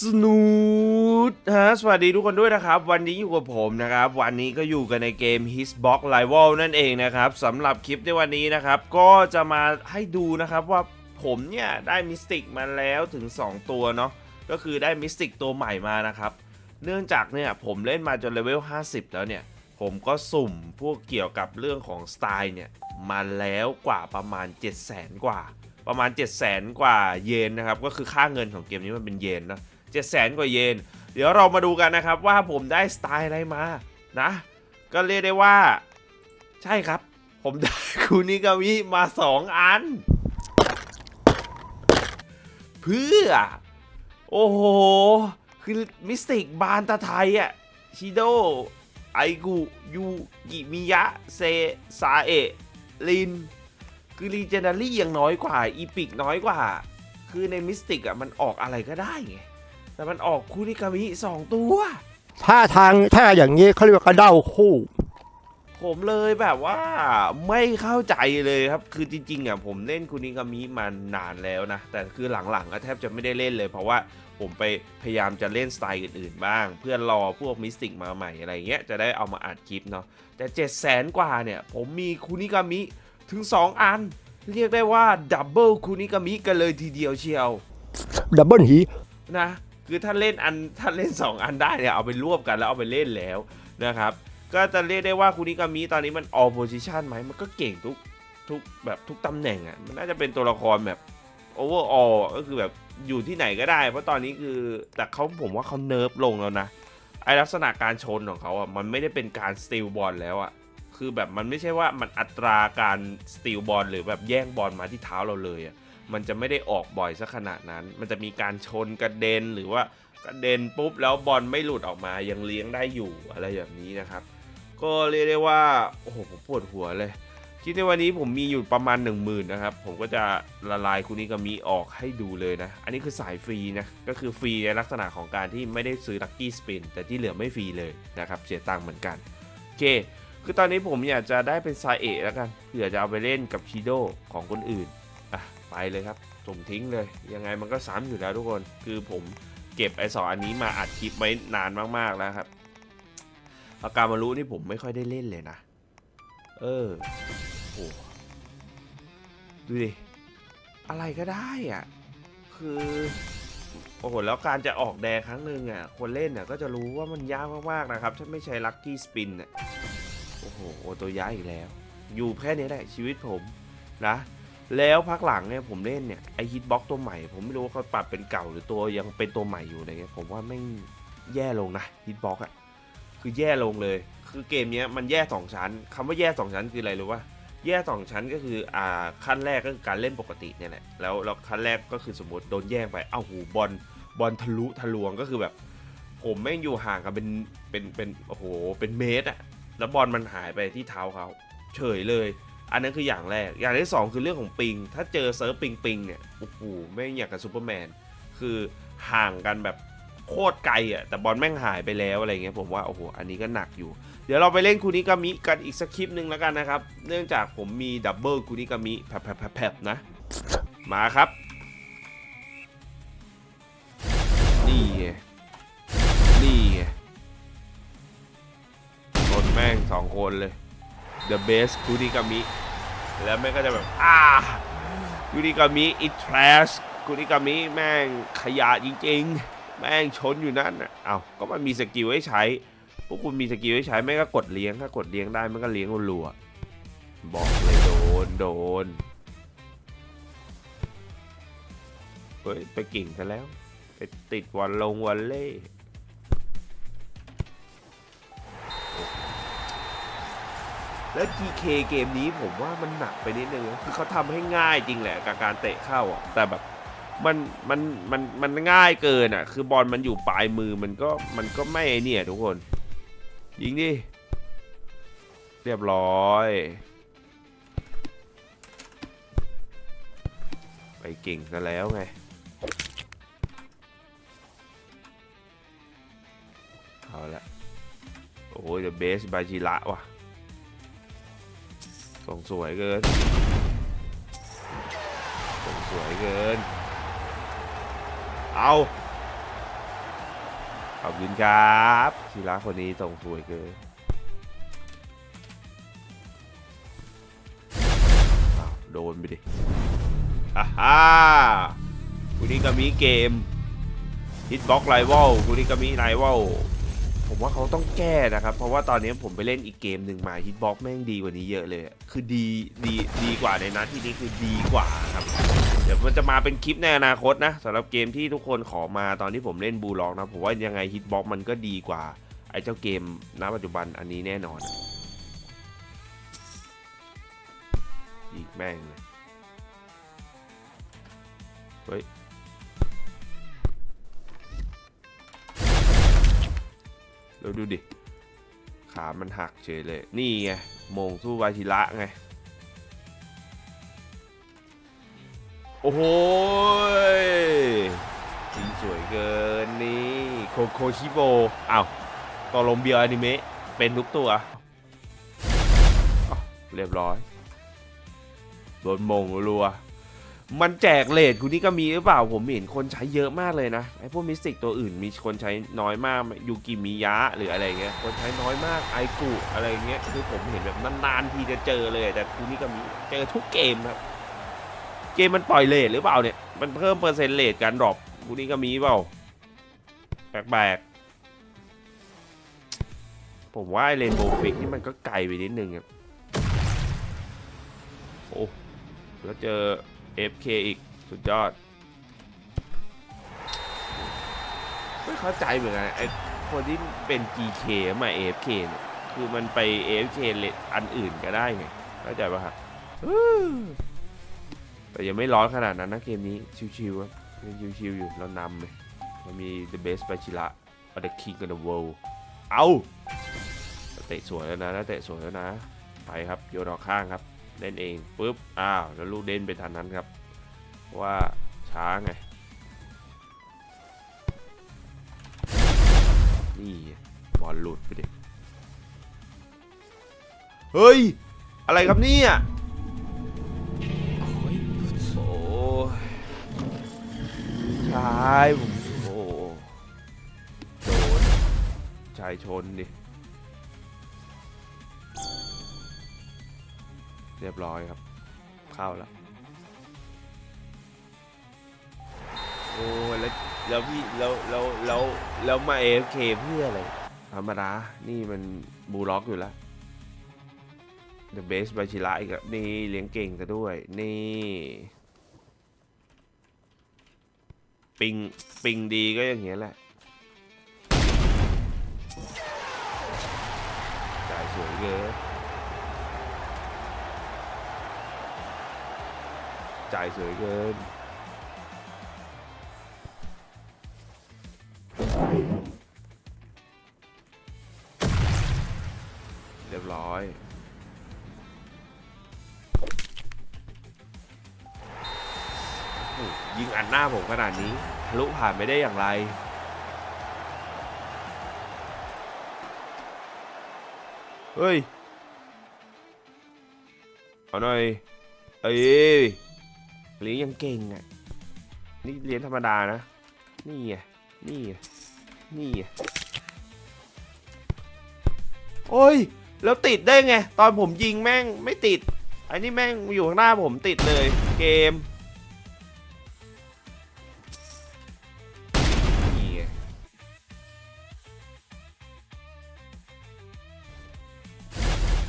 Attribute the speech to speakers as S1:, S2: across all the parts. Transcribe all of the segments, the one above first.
S1: สนูดฮะสวัสดีทุกคนด้วยนะครับ วันนี้อยู่กับผมนะครับ วันนี้ก็อยู่กันในเกม Hisbox Rival นั่นเองนะครับสำหรับคลิปในวันนี้นะครับ ก็จะมาให้ดูนะครับว่าผมเนี่ย ได้มิสติกมาแล้วถึง 2 ตัวเนาะก็คือได้มิสติกตัวใหม่มานะครับ เนื่องจากเนี่ย ผมเล่นมาจนเลเวล 50 แล้วเนี่ย ผมก็สุ่มพวกเกี่ยวกับเรื่องของสไตล์เนี่ยมาแล้วกว่าประมาณ 7 0 0 0 0 0 กว่า ประมาณ 7 0 0 0 0 0 กว่าเยนนะครับก็คือค่าเงินของเกมนี้มันเป็นเยนเนะ 7 0 0 0 0 กว่าเยน เดี๋ยวเรามาดูกันนะครับว่าผมได้สไตล์อะไรมานะ ก็เรียกได้ว่า ใช่ครับ ผมได้คูนิกามิมา 2 อัน เพื่อ โอ้โห คือมิสติกบานตาไทยอะชิโดไอกุยูกิมิยะ เซซาเอะลิน คือรีเจน a รี่ยังน้อยกว่า อีพิกน้อยกว่า คือในมิสติกอะมันออกอะไรก็ได้ไง แต่มันออกคูนิกามิสองตัว
S2: ถ้าทางถ้าอย่างนี้เขาเรียกว่ากระเด้าคู่
S1: ผมเลยแบบว่าไม่เข้าใจเลยครับ คือจริงๆอะผมเล่นคุนิกามิมานานแล้วนะ แต่คือหลังๆก็แทบจะไม่ได้เล่นเลย เพราะว่าผมไปพยายามจะเล่นสไตล์อื่นๆบ้าง เพื่อรอพวกมิสติกมาใหม่อะไรเงี้ยจะได้เอามาอัดคลิปเนาะแต่7 0 0 0 0กว่าเนี่ย ผมมีคุนิกามิถึง 2 อัน เรียกได้ว่าดับเบิลคุนิกามิกันเลยทีเดียวเชียว
S2: ดับเบิลฮี
S1: นะ คือถ้าเล่นอันถ้าเล่น 2 อันได้เนี่ยเอาไปรวบกันแล้วเอาไปเล่นแล้วนะครับก็จะเรียกได้ว่าคุนิกามิตอนนี้มัน all position ไหมมันก็เก่งทุกทุกแบบทุกตำแหน่งอะ่ะมันน่าจะเป็นตัวละครแบบ overall อะก็คือแบบอยู่ที่ไหนก็ได้ เพราะตอนนี้คือแต่เขาผมว่าเขาเนิร์ฟลงแล้วนะไอลักษณะการชนของเขาอะมันไม่ได้เป็นการสตีลบอลแล้วอะคือแบบมันไม่ใช่ว่ามันอัตราการสตีลบอลหรือแบบแย่งบอลมาที่เท้าเราเลยอะ มันจะไม่ได้ออกบ่อยสักขนาดนั้น มันจะมีการชนกระเด็นหรือว่ากระเด็นปุ๊บแล้วบอลไม่หลุดออกมายังเลี้ยงได้อยู่อะไรแบบนี้นะครับ ก็เรียกได้ว่าโอ้โหผมปวดหัวเลยคิดในวันนี้ผมมีอยู่ประมาณ 1 0,000นะครับ ผมก็จะละลายคุนิกามิออกให้ดูเลยนะ อันนี้คือสายฟรีนะ ก็คือฟรีในลักษณะของการที่ไม่ได้ซื้อลัคกี้สปินแต่ที่เหลือไม่ฟรีเลยนะครับ เสียตังค์เหมือนกัน โอเค คือตอนนี้ผมอยากจะได้เป็นซาเอะแล้วกันเผื่อจะเอาไปเล่นกับชิโดของคนอื่น ไปเลยครับส่งทิ้งเลย ยังไงมันก็ซ้ำอยู่แล้วทุกคน คือผมเก็บไอ้สองอันนี้มาอัดคลิปไว้นานมากๆแล้วครับอาการมารู้นี่ผมไม่ค่อยได้เล่นเลยนะ เออโอ้ดูดิ อะไรก็ได้อะ คือโอ้โหแล้วการจะออกแดงครั้งหนึ่งอะ คนเล่นอะก็จะรู้ว่ามันยากมากๆนะครับ ถ้าไม่ใช้ลัคกี้สปินอะ โอ้โหโตัวย้ายอีกแล้ว อยู่แค่นี้แหละชีวิตผมนะ แล้วพักหลังเนี่ยผมเล่นเนี่ยไอฮิตบ็อกตัวใหม่ ผมไม่รู้ว่าเขาปรับเป็นเก่าหรือตัวยังเป็นตัวใหม่อยู่อะไรเงี้ยผมว่าไม่แย่ลงนะฮิตบ็อกอะคือแย่ลงเลย คือเกมเนี้ยมันแย่สองชั้นคำว่าแย่สองชั้นคืออะไรรู้ป่ะแย่สองชั้นก็คืออ่าขั้นแรกก็คือการเล่นปกติเนี่ยแหละแล้วแล้วขั้นแรกก็คือสมมติโดนแย่งไปเอ้าหูบอลบอลทะลุทะลวงก็คือแบบ ผมแม่งอยู่ห่างกันเป็นเป็นเป็นโอ้โหเป็นเมตรอะแล้วบอลมันหายไปที่เท้าเขาเฉยเลย อันนั้นคืออย่างแรก อย่างที่สองคือเรื่องของปิง ถ้าเจอเซิร์ฟปิงปิงเนี่ย โอ้โหไม่งอยากกับซูเปอร์แมน คือห่างกันแบบโคตรไกลอะ แต่บอลแม่งหายไปแล้วอะไรเงี้ย ผมว่า โอ้โห อันนี้ก็หนักอยู่ เดี๋ยวเราไปเล่นคูนิกามิกันอีกสักคลิปหนึ่งแล้วกันนะครับ เนื่องจากผมมีดับเบิลคูนิกามิแผลบๆๆๆนะ มาครับ นี่ไงนี่ไงชนแม่งสองคนเลย The best คูนิกามิ แล้วแม่งก็จะแบบอ่าคูนิกามิอิทรสคูนิกามิแม่งขยะจริงๆ แม่งชนอยู่นั่นอะเอาก็มันมีสกิลให้ใช้พวกคุณมีสกิลให้ใช้แม่งก็กดเลี้ยงถ้ากดเลี้ยงได้มันก็เลี้ยงรัวบอกเลยโดนโดนเฮ้ยไปกิ่งซะแล้ว ไปติดวันลงวันเล่ แล้ว GK เกมนี้ผมว่ามันหนักไปนิดนึงคือเขาทำให้ง่ายจริงแหละกับการเตะเข้าอะแต่แบบมันมันมันมันง่ายเกินอะ คือบอลมันอยู่ปลายมือมันก็มันก็ไม่เนี่ยทุกคน ยิงดิ เรียบร้อย ไปเก่งซะแล้วไงเอาละโอ้ยเดอะเบสบาจิระว่ะ ส่งสวยเกิน ส่งสวยเกิน เอาขอบคุณครับชีระคนนี้ส่งสวยเกินโดนไปดิอ่าฮ่าคุณนี่ก็มีเกมฮิตบ็อกไ i ว a l คุณนี่ก็มีไ i ว a l ผมว่าเขาต้องแก้นะครับ เพราะว่าตอนนี้ผมไปเล่นอีกเกมหนึ่งมาฮิตบ็อกแม่งดีกว่านี้เยอะเลยคือดีดีดีกว่าในนัดที่นี้คือดีกว่าครับ เดี๋ยวมันจะมาเป็นคลิปในอนาคตนะสำหรับเกมที่ทุกคนขอมาตอนที่ผมเล่นบูล็อกนะผมว่ายังไงฮิตบ็อกมันก็ดีกว่าไอ้เจ้าเกมณปัจจุบันอันนี้แน่นอนอะอีกแม่งเลยเฮ้ย แล้วดูดิ ขามันหักเฉยเลย นี่ไง มงสู้วาชิระไง โอ้โหยยิงสวยเกินนี่ โคโคชิโบอ้าวตอลมเบียอนิเมะ เป็นทุกตัวอ้าวเรียบร้อย โดนมงรัว มันแจกเลทคุณนี่ก็มีหรือเปล่าผมเห็นคนใช้เยอะมากเลยนะไอพวกมิสติกตัวอื่นมีคนใช้น้อยมากยูกิมิยะหรืออะไรเงี้ยคนใช้น้อยมากไอกุอะไรเงี้ยคือผมเห็นแบบนานๆทีจะเจอเลยแต่คุณนี่ก็มีเจอทุกเกมครับเกมมันปล่อยเลทหรือเปล่าเนี่ยมันเพิ่มเปอร์เซ็นต์เลทการดรอปกูนี่ก็มีเปล่าแปลกๆผมว่าไอเรนโบว์ฟิกนี่มันก็ไกลไปนิดนึงอะโอ้แล้วเจอ FK อีก สุดยอด ไม่เข้าใจเหมือนกันไอคนที่เป็น GK มา AFK เนี่ยคือมันไป AFK เลอันอื่นก็ได้ไงเข้าใจป่ะครับแต่ยังไม่ร้อนขนาดนั้นนะเกมนี้ ชิวๆครับยังชิวๆอยู่เรานำเลยเรามี the best ไปชิระ or the king of the world เอาเตะสวยแล้วนะเตะสวยแล้วนะ ไปครับโยนออกข้างครับ เล่นเองปุ๊บอ้าวแล้วลูกเด่นไปทันนั้นครับ ว่าช้าไง นี่บอลหลุดไปดิ เฮ้ย อะไรครับเนี่ยโอ้ยชายผมโอ้โดนชายชนดิ เรียบร้อยครับ เข้าแล้วโอ้แล้วแล้วพี่แล้วแล้วแล้วแล้วมาเอฟเคเพื่ออะไรธรรมดานี่มันบูล็อกอยู่แล้ว The best บาชิระอีกแล้วนี่เลี้ยงเก่งซะด้วย นี่ ปิง ปิงดีก็อย่างเงี้ยแหละจ่ายสวยเกิน จ่ายสวยเกินเรียบร้อยยิงอันหน้าผมขนาดนี้ทะลุผ่านไปได้อย่างไรเฮ้ย เอาหน่อย เอ้ย เลี้ยงยังเก่งอะ นี่เลี้ยงธรรมดานะ นี่ไงนี่ไงนี่ไงโอ้ย แล้วติดได้ไง ตอนผมยิงแม่งไม่ติดไอ้นี่แม่งอยู่ข้างหน้าผมติดเลย เกม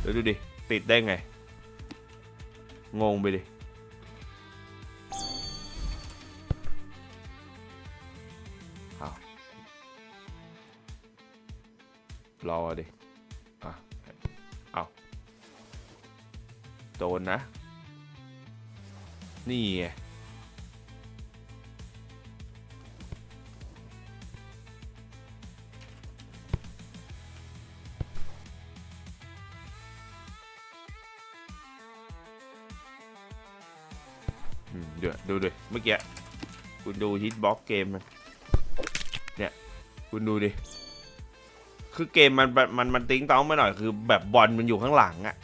S1: เดี๋ยวดูดิ ติดได้ไง งงไปดิ อารอดิอะเอาโดนนะ นี่ไงเดี๋ยวดูดิเมื่อกี้ คุณดูฮิตบ็อกเกมมัน คุณดูดิ คือเกมมันมันมันมันติ้งต้องมาหน่อยคือ แบบบอลมันอยู่ข้างหลังอะ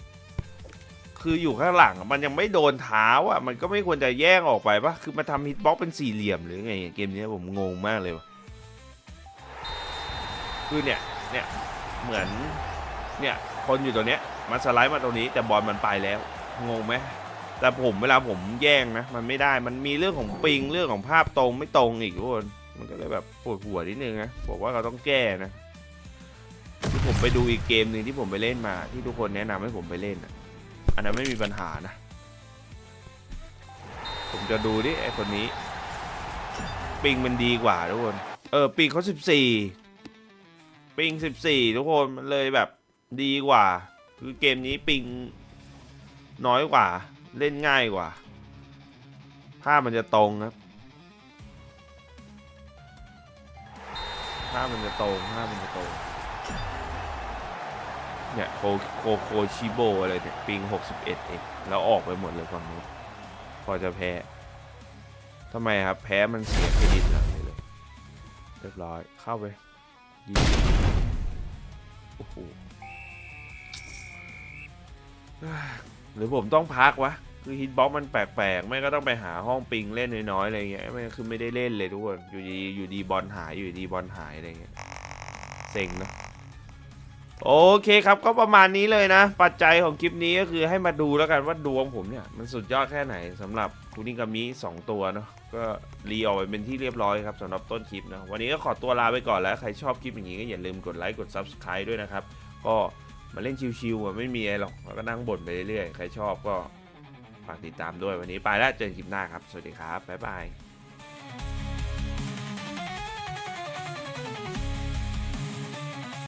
S1: คืออยู่ข้างหลังมันยังไม่โดนเท้าอะมันก็ไม่ควรจะแย่งออกไปปะคือมาทำฮิตบ็อกเป็นสี่เหลี่ยมหรือไงเกมนี้ผมงงมากเลยวะคือเนี่ยเนี่ยเหมือนเนี่ยคนอยู่ตรงเนี้ยมาสไลด์มาตรงนี้ แต่บอลมันไปแล้วงงไหมแต่ผมเวลาผมแย่งนะมันไม่ได้มันมีเรื่องของปิงเรื่องของภาพตรงไม่ตรงอีกทุกคน มันก็เลยแบบปวดหัวนิดนึงนะบอกว่าเราต้องแก้นะที่ผมไปดูอีกเกมหนึ่งที่ผมไปเล่นมา ที่ทุกคนแนะนำให้ผมไปเล่นอะอันนั้นไม่มีปัญหานะ ผมจะดูดิไอคนนี้ ปิงมันดีกว่าทุกคน เออปิงเขาสิบสี่ปิงสิบสี่ทุกคนมันเลยแบบดีกว่า คือเกมนี้ปิงน้อยกว่า เล่นง่ายกว่าภาพมันจะตรงครับ ภาพมันจะตรงภาพมันจะตรงเนี่ยโคโคโคชิโบอะไรเนี่ยปิงหกสิบเอ็ดเองแล้วออกไปหมดเลยฝั่งนู้นพอจะแพ้ทำไมครับ แพ้มันเสียเครดิตหลังเลยเลย เรียบร้อยเข้าไปยิงโอ้โหหรือผมต้องพักวะ คือฮิตบ็อกมันแปลกๆไม่ก็ต้องไปหาห้องปิงเล่นน้อยๆอะไรเงี้ยไม่คือไม่ได้เล่นเลยทุกคนอยู่ดีอยู่ดีบอลหายอยู่ดีบอลหายอะไรเงี้ยเซ็งนะโอเคครับก็ประมาณนี้เลยนะ ปัจจัยของคลิปนี้ก็คือให้มาดูแล้วกันว่าดวงผมเนี่ย มันสุดยอดแค่ไหนสำหรับคุนิกามิ2 ตัวเนาะก็รีออกไปเป็นที่เรียบร้อยครับสำหรับต้นคลิปนะวันนี้ก็ขอตัวลาไปก่อนแล้ว ใครชอบคลิปอย่างนี้ก็อย่าลืมกดไลค์กด Subscribe ด้วยนะครับ ก็มาเล่นชิวๆไม่มีอะไรหรอกแล้วก็นั่งบ่นไปเรื่อยๆใครชอบก็ ฝากติดตามด้วยวันนี้ไปแล้วเจอกันคลิปหน้าครับ สวัสดีครับ บ๊ายบาย